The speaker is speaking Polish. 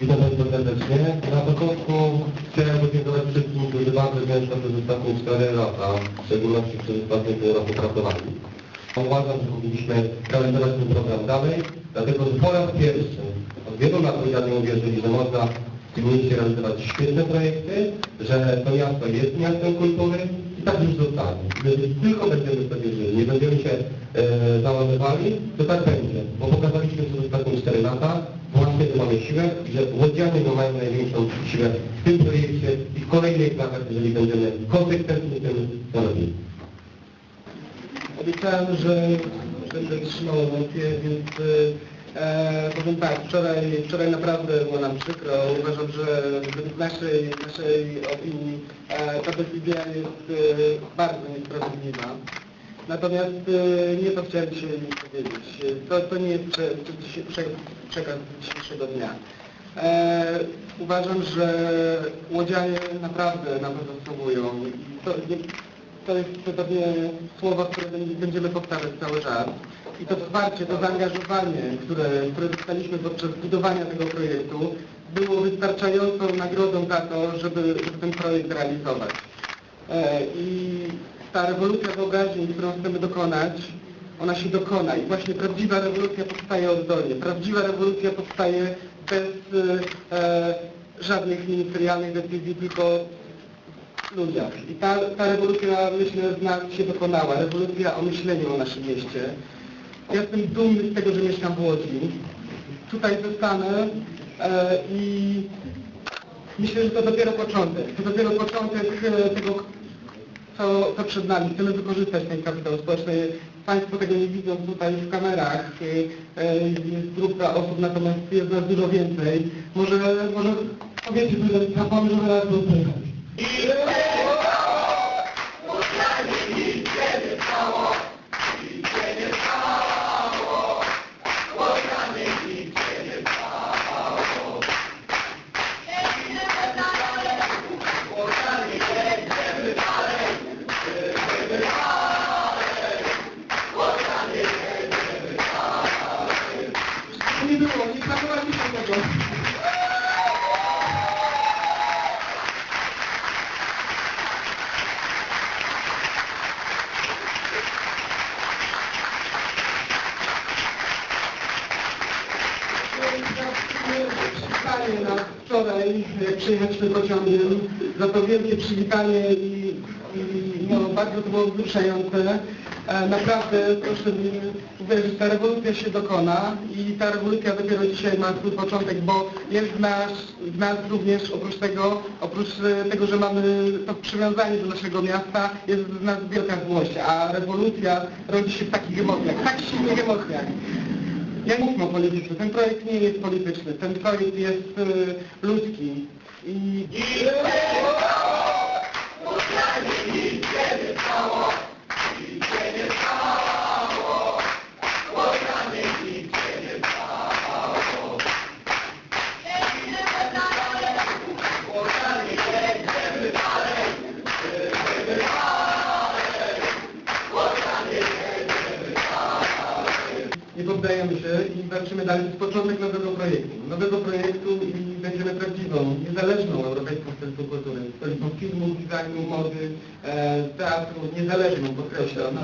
Witam Państwa serdecznie. Na początku chciałem podziękować wszystkim, którzy bardzo ciężko przez ostatnie 4 lata, w szczególności przez ostatnie pół roku pracowali. Uważam, że powinniśmy realizować ten program dalej, dlatego że po raz pierwszy od wielu lat ludzianie uwierzyli, że można w mieście realizować świetne projekty, że to miasto jest miastem kultury i tak już zostanie. Jeżeli tylko będziemy sobie żyli, nie będziemy się e, załamywali, to tak będzie, bo pokazaliśmy ostatnie 4 lata, siłę i że łodzianie mają największą siłę w tym projekcie i w kolejnych latach, jeżeli będziemy konsekwentnie tym co robili. Obiecałem, że będę trzymał emocje, więc e, powiem tak, wczoraj, wczoraj naprawdę było nam przykro. Uważam, że według naszej, naszej opinii e, ta decyzja jest e, bardzo niesprawiedliwa. Natomiast e, nie to chciałem dzisiaj powiedzieć. To, to nie jest prze, prze, prze, przekaz dzisiejszego dnia. E, uważam, że łodzianie naprawdę na to zasługują. To, to jest pewnie słowo, które będziemy powtarzać cały czas. I to wsparcie, to zaangażowanie, które, które dostaliśmy podczas budowania tego projektu, było wystarczającą nagrodą za to, żeby, żeby ten projekt realizować. E, I ta rewolucja wyobraźni, którą chcemy dokonać, ona się dokona. I właśnie prawdziwa rewolucja powstaje oddolnie. Prawdziwa rewolucja powstaje bez e, żadnych ministerialnych decyzji, tylko ludziach. I ta, ta rewolucja, myślę, z nas się dokonała. Rewolucja o myśleniu o naszym mieście. Ja jestem dumny z tego, że mieszkam w Łodzi. Tutaj zostanę e, i myślę, że to dopiero początek. To dopiero początek e, tego, co przed nami. Chcemy wykorzystać ten kapitał społeczny. Państwo tego nie widzą tutaj w kamerach. E, e, Jest grupa osób, natomiast jest nas dużo więcej. Może, może powiecie, że zapomnę, że raz było Przywitanie nas wczoraj, jak przyjechaliśmy pociągiem, za to wielkie przywitanie i, i no, bardzo to było wzruszające. E, naprawdę proszę mi uwierzyć, ta rewolucja się dokona i ta rewolucja dopiero dzisiaj ma swój początek, bo jest w nas również oprócz tego, oprócz e, tego, że mamy to przywiązanie do naszego miasta, jest w nas wielka złość, a rewolucja rodzi się w takich emocjach, tak silnych emocjach. Ja nie o polityce, ten projekt nie jest polityczny, ten projekt jest y, ludzki. I... nie poddajemy się i walczymy dalej. To jest początek nowego projektu. Nowego projektu i będziemy prawdziwą, niezależną Europejską Stolicą Kultury. Stolicą filmu, designu, mody, e, teatru, niezależną, podkreślam.